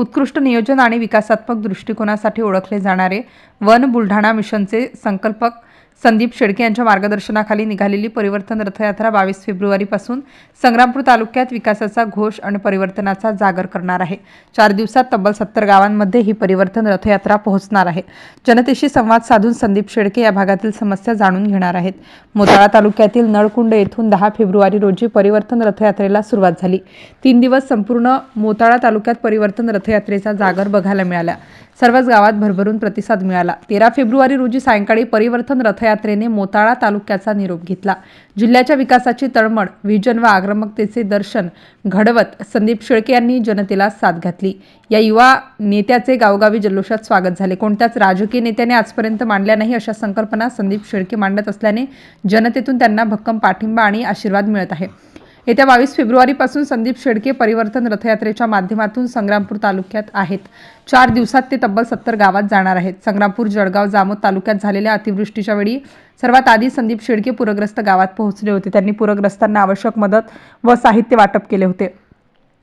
उत्कृष्ट नियोजन आणि विकासात्मक दृष्टिकोनासाठी ओळखले जाणारे वन बुलढाणा मिशनचे संकल्पक संदीप शेडके यांच्या मार्गदर्शनाखाली निघालेली परिवर्तन रथयात्रा बावीस फेब्रुवारीपासून संग्रामपूर तालुक्यात विकासाचा घोष आणि परिवर्तनाचा जागर करणार आहे. चार दिवसात तब्बल सत्तर गावांमध्ये ही परिवर्तन रथयात्रा पोहोचणार आहे. जनतेशी संवाद साधून संदीप शेडके या भागातील समस्या जाणून घेणार आहेत. मोताळा तालुक्यातील नळकुंड येथून दहा फेब्रुवारी रोजी परिवर्तन रथयात्रेला सुरुवात झाली. तीन दिवस संपूर्ण मोताळा तालुक्यात परिवर्तन रथयात्रेचा जागर बघायला मिळाला. सर्वच गावात भरभरून प्रतिसाद मिळाला. तेरा फेब्रुवारी रोजी सायंकाळी परिवर्तन रथयात्रेने मोताळा तालुक्याचा निरोप घेतला. जिल्ह्याच्या विकासाची तळमळ व्हिजन व आक्रमकतेचे दर्शन घडवत संदीप शेळके यांनी जनतेला साथ घातली. या युवा नेत्याचे गावगावी जल्लोषात स्वागत झाले. कोणत्याच राजकीय नेत्याने आजपर्यंत मांडल्या नाही अशा संकल्पना संदीप शेळके मांडत असल्याने जनतेतून त्यांना भक्कम पाठिंबा आणि आशीर्वाद मिळत आहे. येत्या बावीस फेब्रुवारीपासून संदीप शेडके परिवर्तन रथयात्रेच्या माध्यमातून संग्रामपूर तालुक्यात आहेत. चार दिवसात ते तब्बल सत्तर गावात जाणार आहेत. संग्रामपूर जळगाव जामोद तालुक्यात झालेल्या अतिवृष्टीच्या वेळी सर्वात आधी संदीप शेडके पूरग्रस्त गावात पोहोचले होते. त्यांनी पूरग्रस्तांना आवश्यक मदत व साहित्य वाटप केले होते.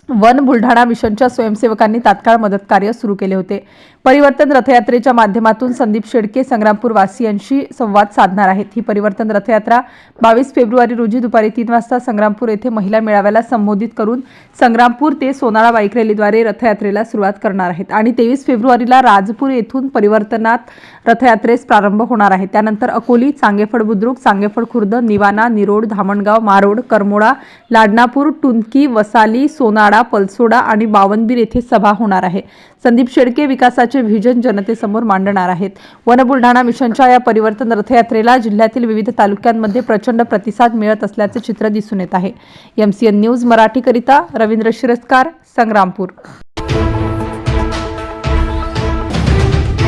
वन बुलढाणा मिशनच्या स्वयंसेवकांनी तात्काळ मदत कार्य सुरू केले होते. परिवर्तन रथयात्रेच्या माध्यमातून संदीप शेडके संग्रामपूर वासियांशी संवाद साधणार आहेत. ही परिवर्तन रथयात्रा बावीस फेब्रुवारी रोजी दुपारी तीन वाजता संग्रामपूर येथे महिला मेळाव्याला संबोधित करून संग्रामपूर ते सोनाळा बाईक रॅलीद्वारे रथयात्रेला सुरुवात करणार आहेत. आणि तेवीस फेब्रुवारीला राजपूर येथून परिवर्तनात रथयात्रेस प्रारंभ होणार आहे. त्यानंतर अकोली चांगेफळ बुद्रुक चांगेफळ खुर्द निवाणा निरोड धामणगाव मारोड करमोडा लाडनापूर टुनकी वसाली सोनाळा वाडा पलसोडा आणि बावनबीर येथे सभा होणार आहे. संदीप शेडके विकासाचे व्हिजन जनतेसमोर मांडणार आहेत. वन बुलढाणा मिशनच्या या परिवर्तन रथयात्रेला जिल्ह्यातील विविध तालुक्यांमध्ये प्रचंड प्रतिसाद मिळत असल्याचे चित्र दिसून येत आहे. एमसीएन न्यूज मराठीकरिता रवींद्र शिरस्कार संग्रामपूर.